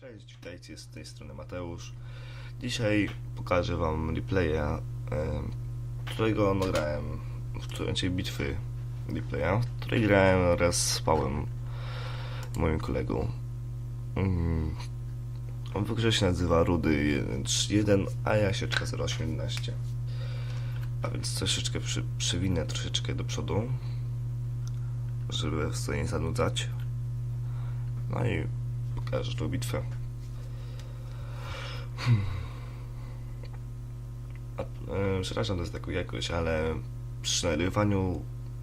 Cześć, witajcie z tej strony Mateusz. Dzisiaj pokażę wam replaya, którego nagrałem, w którym, czyli bitwy replaya, w której grałem raz z Pałem, moim kolegą. Mm, On w grze się nazywa Rudy 1, a ja sieczka 018. A więc troszeczkę przy, troszeczkę do przodu, żeby w sobie nie zanudzać. No i pokażę tą bitwę. Hmm. A, e, przepraszam, to jest taką jakość, ale przy nagrywaniu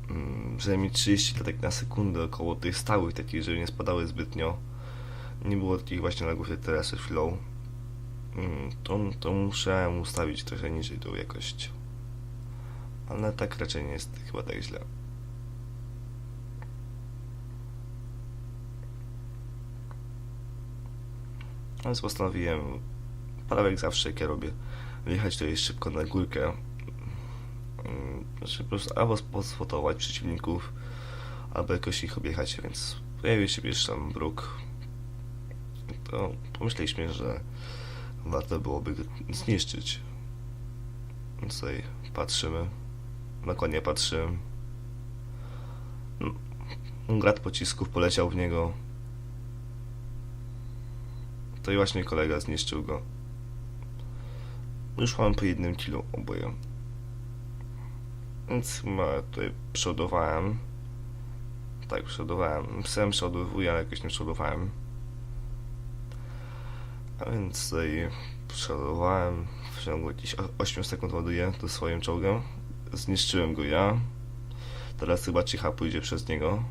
mm, przynajmniej 30 klatek na sekundę około tych stałych takich, żeby nie spadały zbytnio. Nie było takich właśnie lagów jak teraz przed chwilą. Mm, to, to muszę ustawić trochę niżej tą jakość. Ale tak raczej nie jest chyba tak źle. Więc postanowiłem, prawie jak zawsze jak ja robię, wjechać tutaj szybko na górkę. Znaczy po prostu albo posfotować przeciwników, albo jakoś ich objechać, więc pojawił się pierwszy tam bruk. To pomyśleliśmy, że warto byłoby go zniszczyć. Więc tutaj patrzymy, dokładnie patrzymy. Mm, Grad pocisków poleciał w niego. To i właśnie kolega zniszczył go. Już mam po jednym kilu oboje. Więc ma, tutaj przodowałem. Tak, przodowałem. Psem przodowuję, ale jakoś nie przodowałem. A więc tutaj przodowałem. W ciągu jakichś 8 sekund ładuję to swoim czołgiem. Zniszczyłem go ja. Teraz chyba cicha pójdzie przez niego.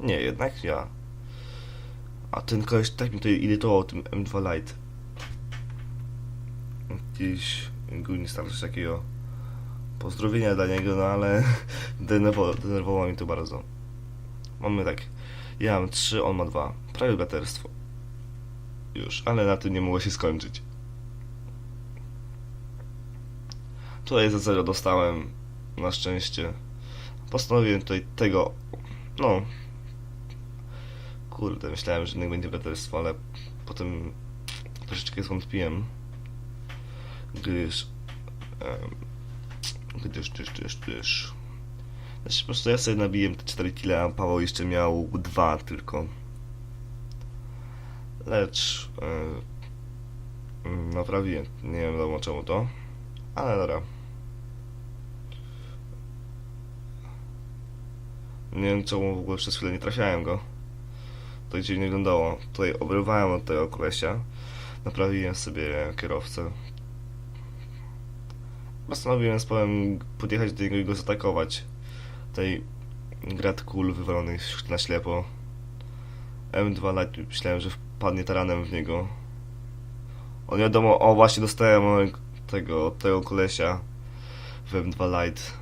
Nie, jednak ja. A ten koleś tak mnie tutaj irytował tym M2 Lite. Jakiś Gunistar coś takiego. Pozdrowienia dla niego, no ale denerwowało, denerwowało mi to bardzo. Mamy tak, ja mam 3, on ma 2. Prawie braterstwo. Już, ale na tym nie mogło się skończyć. Tutaj za zero dostałem, na szczęście. Postanowiłem tutaj tego, no, Kurde, myślałem, że jednak będzie braterstwo, ale potem troszeczkę zwątpiłem. Gdyż... Um, gdyż, gdyż, gdyż, gdyż... Znaczy po prostu ja sobie nabiłem te 4 kile, a Paweł jeszcze miał 2 tylko. Lecz... Yy, naprawiłem, nie wiem wiadomo czemu to. Ale dobra. Nie wiem czemu w ogóle przez chwilę nie trafiałem go to gdzie nie wyglądało. Tutaj obrywałem od tego kolesia, naprawiłem sobie kierowcę. Postanowiłem z powiem podjechać do niego i go zaatakować. Tutaj grad kul wywalony na ślepo. M2 Light myślałem, że wpadnie taranem w niego. On wiadomo, o właśnie dostałem tego, tego kolesia w M2 Light.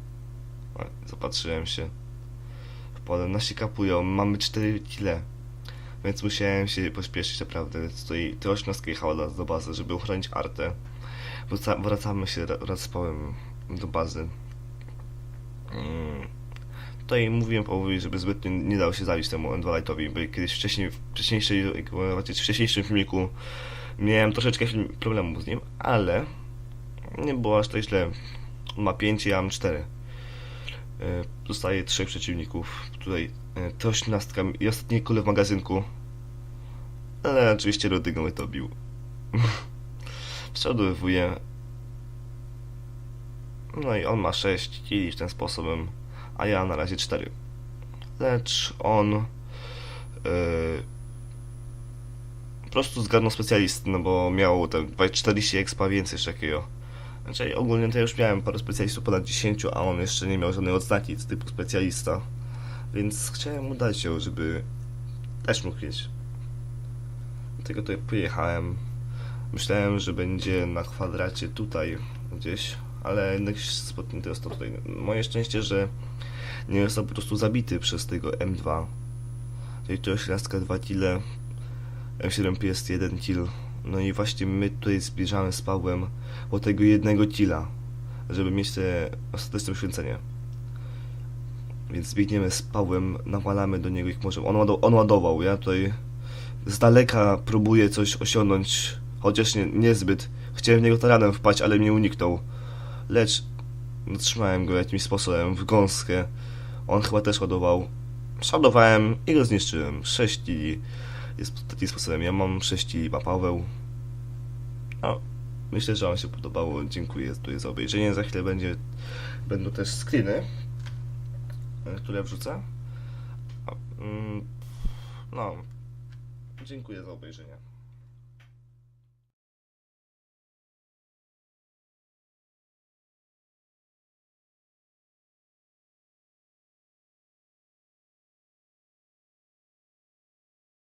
Zapatrzyłem się wpadłem, nasi kapują, mamy 4 kile. Więc musiałem się pośpieszyć naprawdę. Tutaj te 18 jechała do, do bazy, żeby uchronić artę. Wraca, wracamy się ra- raz z do bazy. Mm. Tutaj mówiłem Pawelowi, żeby zbytnio nie dał się zabić temu M2 Lightowi, bo kiedyś wcześniej, w wcześniejszej, w wcześniejszym filmiku miałem troszeczkę film, problemów z nim, ale nie było aż tak źle. Ma 5, ja mam 4 zostaje trzech przeciwników. Tutaj e, to osiemnastka i ostatnie kule w magazynku. Ale oczywiście Rodygo mnie to bił. Przodowuje. No i on ma 6 kili ten sposobem, a ja na razie 4. Lecz on yy, po prostu zgarnął specjalistę, no bo miał te 40 expa więcej jeszcze takiego. Znaczy ogólnie to ja już miałem paru specjalistów ponad 10, a on jeszcze nie miał żadnej odznaki z typu specjalista. Więc chciałem mu dać ją, żeby też mógł mieć. Dlatego tutaj pojechałem. Myślałem, że będzie na kwadracie tutaj gdzieś, ale jednak spotnięty został tutaj. Moje szczęście, że nie został po prostu zabity przez tego M2. Czyli to 18 2 kile, M7 jest 1 kill. No i właśnie my tutaj zbierzamy z Pawłem po tego jednego killa, żeby mieć te ostateczne uświęcenie. Więc biegniemy z Pawłem, nawalamy do niego jak możemy. On, ładow- on ładował, ja tutaj z daleka próbuję coś osiągnąć, chociaż nie, niezbyt. Chciałem w niego taranem wpaść, ale mnie uniknął. Lecz zatrzymałem go jakimś sposobem w gąskę. On chyba też ładował. Szadowałem i go zniszczyłem. 6 kili jest takim sposobem. Ja mam 6 kili, ma Paweł. No, myślę, że wam się podobało. Dziękuję za obejrzenie. Za chwilę będzie, będą też screeny, e, które wrzucę. Mm, No, dziękuję za obejrzenie.